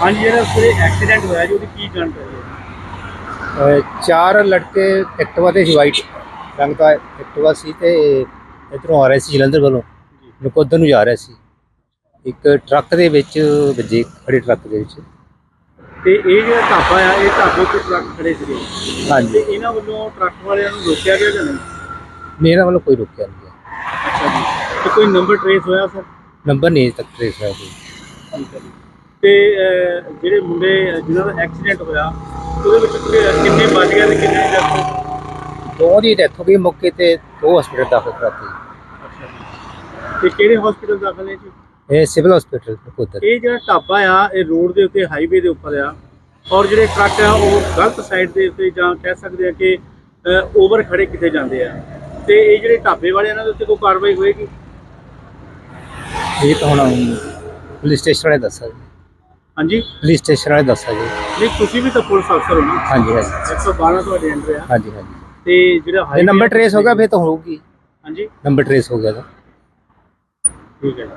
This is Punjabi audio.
ਹਾਂਜੀ ਜਿਹੜਾ ਉੱਥੇ ਐਕਸੀਡੈਂਟ ਹੋਇਆ ਜੀ ਉਹਦੀ ਕੀ ਜਾਣਕਾਰੀ ਹੈ? ਅਹ ਚਾਰ ਲੜਕੇ ਐਕਟਿਵਾ ਤੇ ਸੀ ਵਾਈਟ ਰੰਗ ਦਾ ਐਕਟਿਵਾ ਸੀ ਤੇ ਇਧਰੋਂ ਆ ਰਹੇ ਸੀ ਜਲੰਧਰ ਵੱਲੋਂ ਨਕੋਦਰ ਨੂੰ ਜਾ ਰਿਹਾ ਸੀ। ਇੱਕ ਟਰੱਕ ਦੇ ਵਿੱਚ ਵੱਜੇ ਖੜੇ ਟਰੱਕ ਦੇ ਵਿੱਚ। ਤੇ ਇਹ ਜਿਹੜਾ ਢਾਬਾ ਆ ਇਹ ਢਾਬੇ ਤੇ ਟਰੱਕ ਖੜੇ ਸੀਗੇ? ਹਾਂਜੀ। ਇਹਨਾਂ ਵੱਲੋਂ ਟਰੱਕ ਵਾਲਿਆਂ ਨੂੰ ਰੋਕਿਆ ਗਿਆ ਜਾਂ ਨਹੀਂ? ਮੇਰਾ ਵੱਲੋਂ ਕੋਈ ਰੁਕਿਆ ਨਹੀਂ ਗਿਆ। ਅੱਛਾ ਜੀ। ਤੇ ਕੋਈ ਨੰਬਰ ਟ੍ਰੇਸ ਹੋਇਆ ਸਰ? ਨੰਬਰ ਨਹੀਂ ਤੱਕ ਟ੍ਰੇਸ ਹੋਇਆ ਕੋਈ। ਠੀਕ ਹੈ ਜੀ। ਤੇ ਜਿਹੜੇ ਮੁੰਡੇ ਜਿਨ੍ਹਾਂ ਦਾ ਐਕਸੀਡੈਂਟ ਹੋਇਆ ਉਹਦੇ ਵਿੱਚ ਕਿੰਨੇ ਬਚ ਗਏ ਤੇ ਕਿੰਨੇ ਦੀ death ਹੋ? ਦੋ ਦੀ ਡੈਥ ਹੋ ਗਈ ਮੌਕੇ ਤੇ ਦੋ ਹਸਪੀਟਲ ਦਾਖਲ ਕਰਾਤੇ ਤੇ ਕਿਹੜੇ ਹਸਪੀਟਲ ਦਾਖਲ ਨੇ ਜੀ ਇਹ ਸਿਵਲ ਹਸਪੀਟਲ ਨਕੋਦਰ। ਇਹ ਜਿਹੜਾ ਢਾਬਾ ਆ ਇਹ ਰੋਡ ਦੇ ਉੱਤੇ ਹਾਈਵੇ ਦੇ ਉੱਪਰ ਆ। ਔਰ ਜਿਹੜੇ ਟਰੱਕ ਆ ਉਹ ਗਲਤ ਸਾਈਡ ਦੇ ਉੱਤੇ ਜਾਂ ਕਹਿ ਸਕਦੇ ਆ ਕਿ ਓਵਰ ਖੜੇ ਕਿਤੇ ਜਾਂਦੇ ਆ। ਤੇ ਇਹ ਜਿਹੜੇ ਢਾਬੇ ਵਾਲੇ ਇਹਨਾਂ ਦੇ ਉੱਤੇ ਕੋਈ ਕਾਰਵਾਈ ਹੋਏਗੀ? ਇਹ ਤਾਂ ਹੁਣ ਪੁਲਿਸ ਸਟੇਸ਼ਨ ਵਾਲੇ ਦੱਸਾ ਜੀ ਹਾਂਜੀ? ਪੁਲਿਸ ਸਟੇਸ਼ਨ ਵਾਲੇ ਦੱਸਾ ਜੀ। ਨਹੀਂ ਤੁਸੀਂ ਵੀ ਤਾਂ ਪੁਲਿਸ ਅਫਸਰ ਹੋ ਨਾ। ਹਾਂਜੀ ਹਾਂਜੀ। 112 ਤੁਹਾਡੇ ਅੰਡਰ ਆ। ਹਾਂਜੀ ਹਾਂਜੀ। ਤੇ ਜਿਹੜਾ ਇਹ ਨੰਬਰ ਟ੍ਰੇਸ ਹੋ ਗਿਆ ਫਿਰ ਤਾਂ ਹੋਊਗੀ। ਹਾਂਜੀ। ਨੰਬਰ ਟ੍ਰੇਸ ਹੋ ਗਿਆ ਤਾਂ। ਠੀਕ ਹੈ। ਜੀ